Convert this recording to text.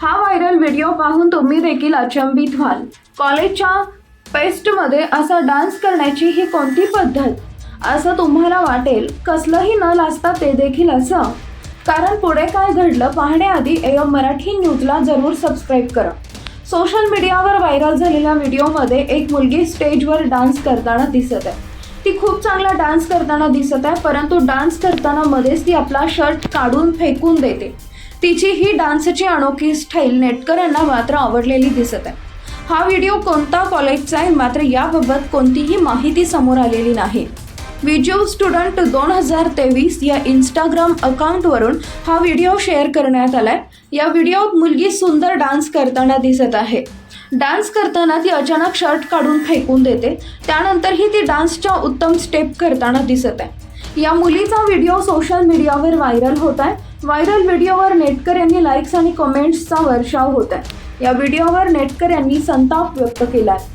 हा viral video पाहून तुम्ही देखील अचंबित व्हाल. कॉलेजच्या पेस्टमध्ये असा डान्स करण्याची ही कोणती पद्धत? असं तुम्हाला वाटेल कसलंही न लाजता ते देखील असं. कारण पुढे काय घडलं पाहण्याआधी एवम मराठी न्यूजला जरूर सबस्क्राईब करा. सोशल मीडियावर व्हायरल झालेल्या व्हिडिओमध्ये एक मुलगी स्टेजवर डान्स करताना दिसत आहे. ती खूप चांगला डान्स करताना दिसत आहे परंतु डान्स करताना मध्येच ती आपला शर्ट काढून फेकून देते. तिची ही डान्सची अनोखी स्टाईल नेटकऱ्यांना मात्र आवडलेली दिसत आहे. हा व्हिडिओ कोणता कॉलेजचा आहे मात्र याबाबत कोणतीही माहिती समोर आलेली नाही. विज्युअल स्टुडंट दोन हजार तेवीस या इंस्टाग्राम अकाउंटवरून हा व्हिडिओ शेअर करण्यात आलाय. या व्हिडिओत मुलगी सुंदर डान्स करताना दिसत आहे. डान्स करताना ती अचानक शर्ट काढून फेकून देते. त्यानंतरही ती डान्सच्या उत्तम स्टेप करताना दिसत आहे. या मुलीचा व्हिडिओ सोशल मीडियावर व्हायरल होत आहे. व्हायरल व्हिडिओवर नेटकर यांनी लाईक्स आणि कमेंट्सचा वर्षाव होत आहे. या व्हिडिओवर नेटकर यांनी संताप व्यक्त केला आहे